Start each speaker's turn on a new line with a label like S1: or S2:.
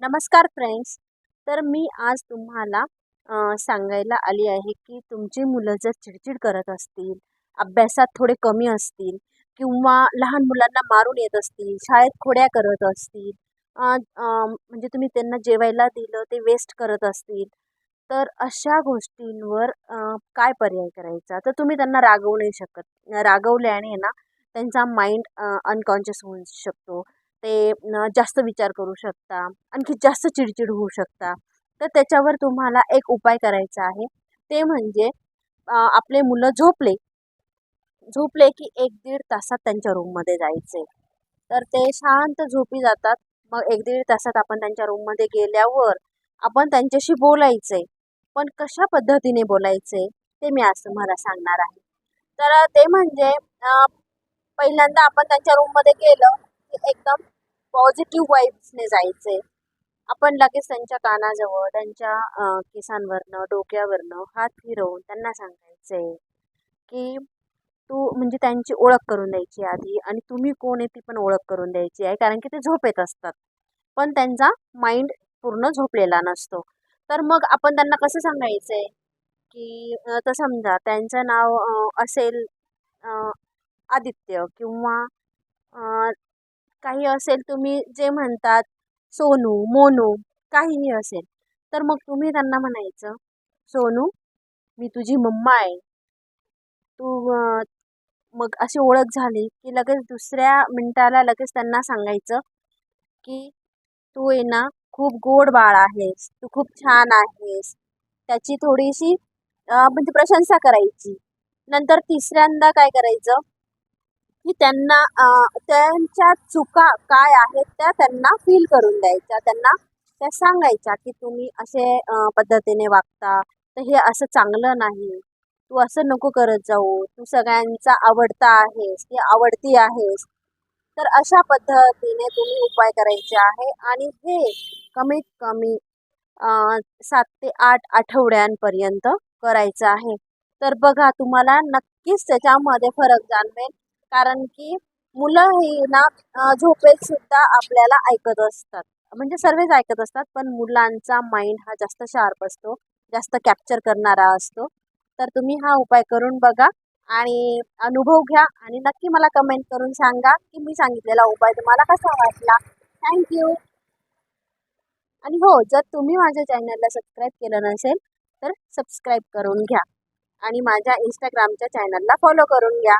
S1: नमस्कार फ्रेंड्स तर मी आज तुम्हाला सांगायला आली आहे की तुमची मुलं जर चिडचिड करत असतील अभ्यासात थोडे कमी असतील किंवा लहान मुलांना मारून येत असतील शाळेत खोड्या करत असतील म्हणजे तुम्ही त्यांना जेवायला दिलं ते वेस्ट करत असतील तर अशा गोष्टींवर काय पर्याय करायचा? तर तुम्ही त्यांना रागवू नाही शकत. रागवल्याने ना त्यांचा माइंड अनकॉन्शियस होऊ शकतो. ते जास्त विचार करू शकता. आणखी जास्त चिडचिड होऊ शकता. तर त्याच्यावर तुम्हाला एक उपाय करायचा आहे. ते म्हणजे आपले मुलं झोपले. झोपले की एक दीड तासात त्यांच्या रूममध्ये जायचे. तर ते शांत झोपी जातात. मग एक दीड तासात आपण त्यांच्या रूममध्ये गेल्यावर आपण त्यांच्याशी बोलायचे. पण कशा पद्धतीने बोलायचे ते मी आज तुम्हाला सांगणार आहे. तर ते म्हणजे पहिल्यांदा आपण त्यांच्या रूममध्ये गेलं की एकदम पॉझिटिव्ह वाईब्सने जायचे आपण लगेच त्यांच्या कानाजवळ त्यांच्या केसांवरनं डोक्यावरनं हात फिरवून त्यांना सांगायचे की तू म्हणजे त्यांची ओळख करून द्यायची आधी आणि तुम्ही कोण आहे ती पण ओळख करून द्यायची आहे कारण की ते झोपेत असतात. पण त्यांचा माइंड पूर्ण झोपलेला नसतो. तर मग आपण त्यांना कसं सांगायचं आहे की तर समजा त्यांचं नाव असेल आदित्य किंवा काही असेल तुम्ही जे म्हणतात सोनू मोनू काहीही असेल तर मग तुम्ही त्यांना म्हणायचं सोनू मी तुझी मम्मा आहे. तू मग अशी ओळख झाली की लगेच दुसऱ्या मिनटाला लगेच त्यांना सांगायचं की तू आहे ना खूप गोड बाळ आहेस तू खूप छान आहेस. त्याची थोडीशी म्हणजे प्रशंसा करायची. नंतर तिसऱ्यांदा काय करायचं? की त्यांना त्यांच्या चुका काय आहेत त्या त्यांना फील करून द्यायच्या. त्यांना त्या सांगायच्या की तुम्ही असे पद्धतीने वागता तर हे असं चांगलं नाही. तू असं नको करत जाऊ. तू सगळ्यांचा आवडता आहेस की आवडती आहेस. तर अशा पद्धतीने तुम्ही उपाय करायचे आहे. आणि हे कमीत कमी सात ते आठ आठवड्यांपर्यंत करायचं आहे. तर बघा तुम्हाला नक्कीच त्याच्यामध्ये फरक जाणवेल. कारण की मुलं ही ना झोपेत सुद्धा आपल्याला ऐकत असतात. म्हणजे सर्वच ऐकत असतात पण मुलांचा माइंड हा जास्त शार्प असतो जास्त कॅप्चर करणारा असतो. तर तुम्ही हा उपाय करून बघा आणि अनुभव घ्या आणि नक्की मला कमेंट करून सांगा की मी सांगितलेला उपाय तुम्हाला कसा वाटला. थँक्यू आणि हो जर तुम्ही माझ्या चॅनलला सबस्क्राईब केलं नसेल तर सबस्क्राईब करून घ्या. आणि माझ्या इंस्टाग्रामच्या चॅनलला फॉलो करून घ्या.